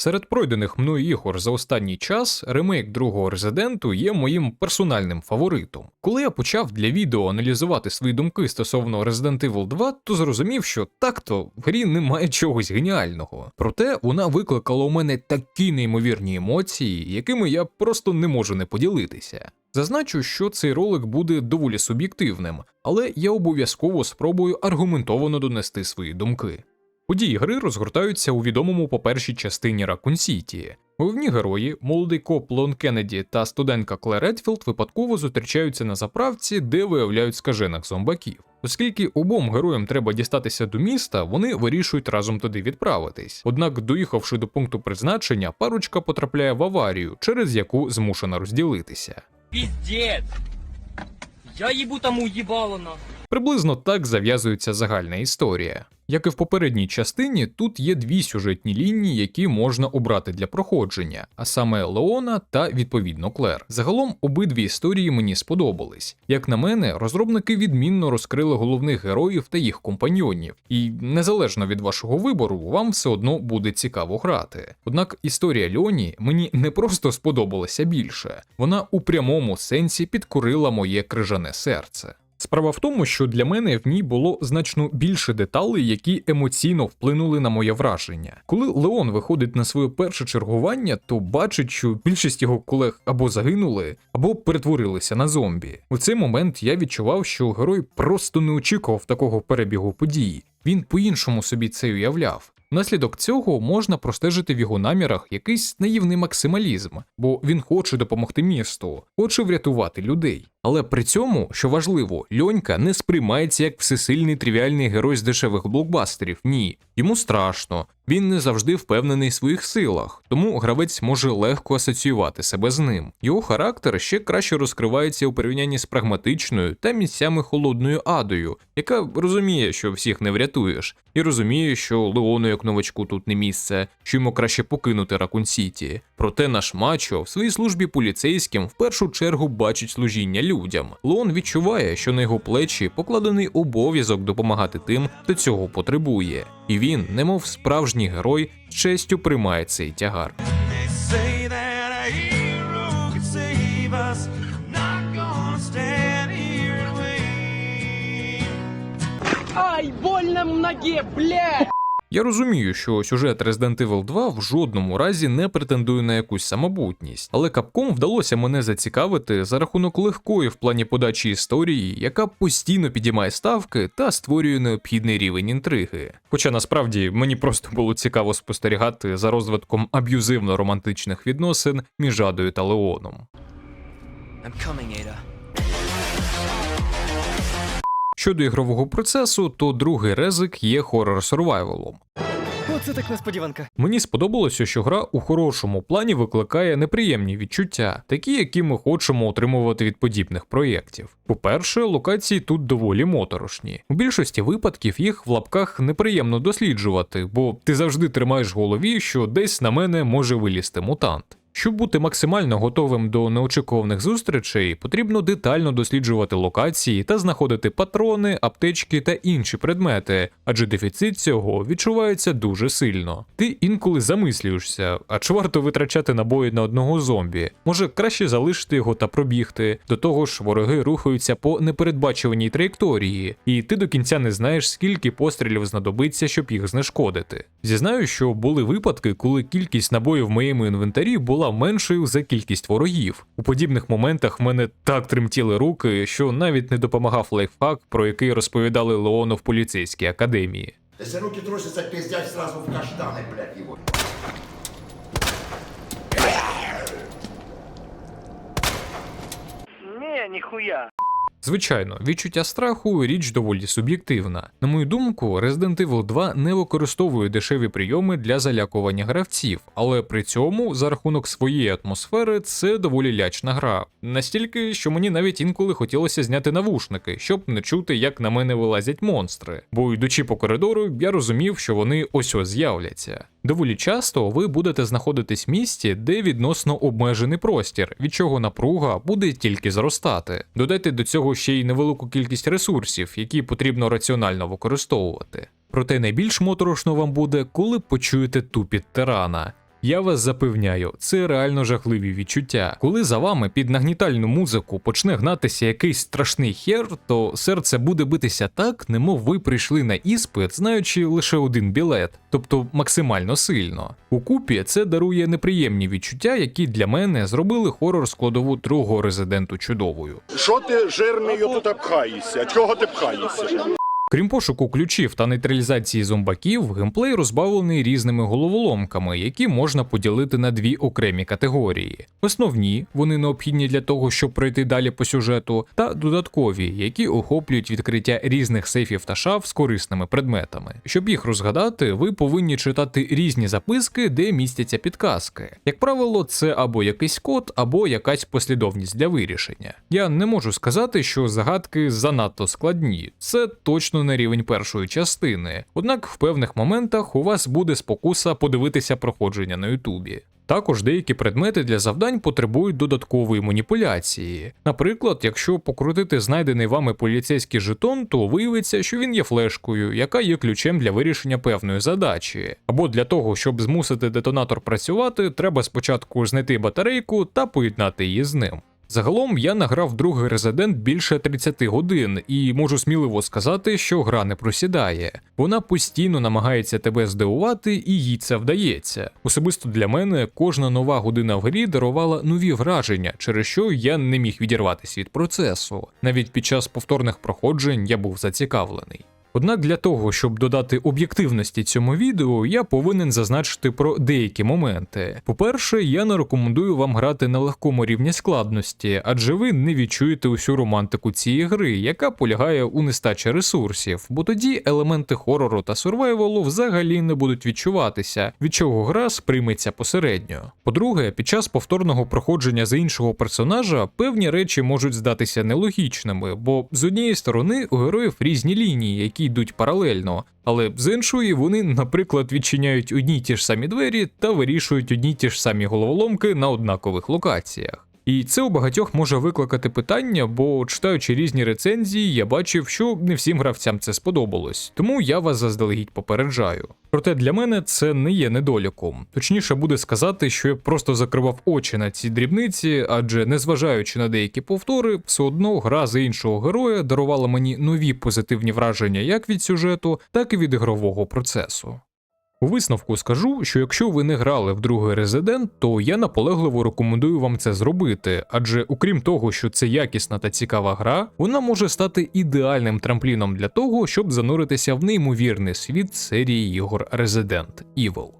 Серед пройдених мною ігор за останній час ремейк другого резиденту є моїм персональним фаворитом. Коли я почав для відео аналізувати свої думки стосовно Resident Evil 2, то зрозумів, що так-то в грі немає чогось геніального. Проте вона викликала у мене такі неймовірні емоції, якими я просто не можу не поділитися. Зазначу, що цей ролик буде доволі суб'єктивним, але я обов'язково спробую аргументовано донести свої думки. Події гри розгортаються у відомому по першій частині Ракун Сіті. Головні герої, молодий коп Лон Кеннеді та студентка Клер Редфілд випадково зустрічаються на заправці, де виявляють скажених зомбаків. Оскільки обом героям треба дістатися до міста, вони вирішують разом туди відправитись. Однак, доїхавши до пункту призначення, парочка потрапляє в аварію, через яку змушена розділитися. Пиздец! Я ебу тому ебало на. Приблизно так зав'язується загальна історія. Як і в попередній частині, тут є дві сюжетні лінії, які можна обрати для проходження, а саме Леона та відповідно Клер. Загалом обидві історії мені сподобались. Як на мене, розробники відмінно розкрили головних героїв та їх компаньйонів, і незалежно від вашого вибору, вам все одно буде цікаво грати. Однак історія Льоні мені не просто сподобалася більше, вона у прямому сенсі підкорила моє крижане серце. Справа в тому, що для мене в ній було значно більше деталей, які емоційно вплинули на моє враження. Коли Леон виходить на своє перше чергування, то бачить, що більшість його колег або загинули, або перетворилися на зомбі. У цей момент я відчував, що герой просто не очікував такого перебігу подій. Він по-іншому собі це уявляв. Внаслідок цього можна простежити в його намірах якийсь наївний максималізм, бо він хоче допомогти місту, хоче врятувати людей. Але при цьому, що важливо, Льонька не сприймається як всесильний тривіальний герой з дешевих блокбастерів. Ні, йому страшно, він не завжди впевнений в своїх силах, тому гравець може легко асоціювати себе з ним. Його характер ще краще розкривається у порівнянні з прагматичною та місцями холодною адою, яка розуміє, що всіх не врятуєш, і розуміє, що Леону як новачку тут не місце, що йому краще покинути Ракун Сіті. Проте наш мачо в своїй службі поліцейським в першу чергу бачить служіння людям. Леон відчуває, що на його плечі покладений обов'язок допомагати тим, хто цього потребує, і він, немов справжній герой, з честю приймає цей тягар. Ай, больно в ноге, блядь! Я розумію, що сюжет Resident Evil 2 в жодному разі не претендує на якусь самобутність, але Capcom вдалося мене зацікавити за рахунок легкої в плані подачі історії, яка постійно підіймає ставки та створює необхідний рівень інтриги. Хоча насправді мені просто було цікаво спостерігати за розвитком аб'юзивно-романтичних відносин між Адою та Леоном. I'm coming, Ada. Щодо ігрового процесу, то другий резик є хоррор сурвайвелом. Оце так несподіванка. Мені сподобалося, що гра у хорошому плані викликає неприємні відчуття, такі, які ми хочемо отримувати від подібних проєктів. По-перше, локації тут доволі моторошні. У більшості випадків їх в лапках неприємно досліджувати, бо ти завжди тримаєш в голові, що десь на мене може вилізти мутант. Щоб бути максимально готовим до неочікуваних зустрічей, потрібно детально досліджувати локації та знаходити патрони, аптечки та інші предмети, адже дефіцит цього відчувається дуже сильно. Ти інколи замислюєшся, а чи варто витрачати набої на одного зомбі? Може краще залишити його та пробігти. До того ж, вороги рухаються по непередбачуваній траєкторії, і ти до кінця не знаєш, скільки пострілів знадобиться, щоб їх знешкодити. Зізнаю, що були випадки, коли кількість набоїв в моєму інвентарі була меншою за кількість ворогів. У подібних моментах в мене так тремтіли руки, що навіть не допомагав лайфхак, про який розповідали Леону в поліцейській академії. Якщо руки трусяться, піздять зразу в каштани, блядь, його. Ні, нихуя. Звичайно, відчуття страху річ доволі суб'єктивна. На мою думку, Resident Evil 2 не використовує дешеві прийоми для залякування гравців, але при цьому, за рахунок своєї атмосфери, це доволі лячна гра. Настільки, що мені навіть інколи хотілося зняти навушники, щоб не чути, як на мене вилазять монстри. Бо йдучи по коридору, я розумів, що вони ось ось з'являться. Доволі часто ви будете знаходитись в місті, де відносно обмежений простір, від чого напруга буде тільки зростати. Додайте до цього ще й невелику кількість ресурсів, які потрібно раціонально використовувати. Проте найбільш моторошно вам буде, коли почуєте тупіт тирана. Я вас запевняю, це реально жахливі відчуття. Коли за вами під нагнітальну музику почне гнатися якийсь страшний хер, то серце буде битися так, немов ви прийшли на іспит, знаючи лише один білет, тобто максимально сильно. У купі це дарує неприємні відчуття, які для мене зробили хорор складову другого резиденту чудовою. Що ти жирний тут пхаєшся? Чого ти пхаєшся? Крім пошуку ключів та нейтралізації зомбаків, геймплей розбавлений різними головоломками, які можна поділити на дві окремі категорії: основні, вони необхідні для того, щоб пройти далі по сюжету, та додаткові, які охоплюють відкриття різних сейфів та шаф з корисними предметами. Щоб їх розгадати, ви повинні читати різні записки, де містяться підказки. Як правило, це або якийсь код, або якась послідовність для вирішення. Я не можу сказати, що загадки занадто складні. Це точно не рівень першої частини. Однак в певних моментах у вас буде спокуса подивитися проходження на Ютубі. Також деякі предмети для завдань потребують додаткової маніпуляції. Наприклад, якщо покрутити знайдений вами поліцейський жетон, то виявиться, що він є флешкою, яка є ключем для вирішення певної задачі. Або для того, щоб змусити детонатор працювати, треба спочатку знайти батарейку та поєднати її з ним. Загалом я награв другий резидент більше 30 годин і можу сміливо сказати, що гра не просідає. Вона постійно намагається тебе здивувати, і їй це вдається. Особисто для мене кожна нова година в грі дарувала нові враження, через що я не міг відірватися від процесу. Навіть під час повторних проходжень я був зацікавлений. Однак для того, щоб додати об'єктивності цьому відео, я повинен зазначити про деякі моменти. По-перше, я не рекомендую вам грати на легкому рівні складності, адже ви не відчуєте усю романтику цієї гри, яка полягає у нестачі ресурсів, бо тоді елементи хорору та сурвайвалу взагалі не будуть відчуватися, від чого гра сприйметься посередньо. По-друге, під час повторного проходження за іншого персонажа певні речі можуть здатися нелогічними, бо з однієї сторони у героїв різні лінії, які йдуть паралельно, але з іншої вони, наприклад, відчиняють одні й ті ж самі двері та вирішують одні й ті ж самі головоломки на однакових локаціях. І це у багатьох може викликати питання, бо читаючи різні рецензії, я бачив, що не всім гравцям це сподобалось, тому я вас заздалегідь попереджаю. Проте для мене це не є недоліком. Точніше буде сказати, що я просто закривав очі на ці дрібниці, адже незважаючи на деякі повтори, все одно гра за іншого героя дарувала мені нові позитивні враження як від сюжету, так і від ігрового процесу. У висновку скажу, що якщо ви не грали в другий резидент, то я наполегливо рекомендую вам це зробити, адже окрім того, що це якісна та цікава гра, вона може стати ідеальним трампліном для того, щоб зануритися в неймовірний світ серії ігор Resident Evil.